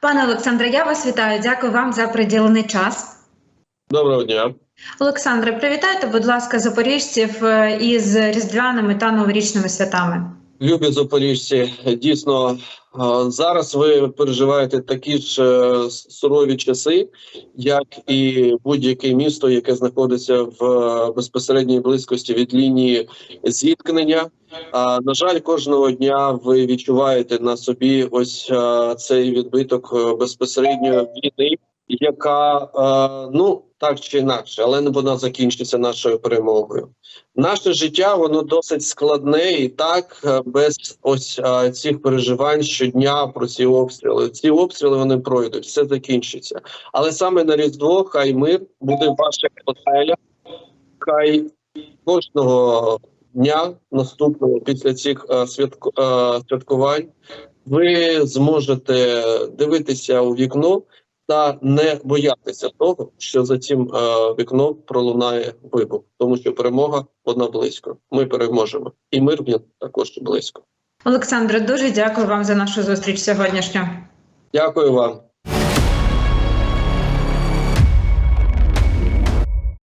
Пане Олександре, я вас вітаю. Дякую вам за приділений час. Доброго дня. Олександре, привітайте, будь ласка, запоріжців е, із різдвяними та новорічними святами. Любі запоріжці, дійсно зараз ви переживаєте такі ж е, сурові часи, як і будь-яке місто, яке знаходиться в е, безпосередній близькості від лінії зіткнення. А на жаль, кожного дня ви відчуваєте на собі ось е, цей відбиток безпосередньої війни, яка ну так чи інакше, але вона закінчиться нашою перемогою. Наше життя воно досить складне і так е, без ось е, цих переживань щодня про ці обстріли. Ці обстріли вони пройдуть, все закінчиться. Але саме на Різдво хай мир буде в ваших оселях, хай кожного дня наступного після цих е, святку, е, святкувань ви зможете дивитися у вікно та не боятися того, що за цим е, вікном пролунає вибух, тому що перемога вона близько. Ми переможемо, і мир він також близько. Олександре, дуже дякую вам за нашу зустріч сьогоднішню. Дякую вам.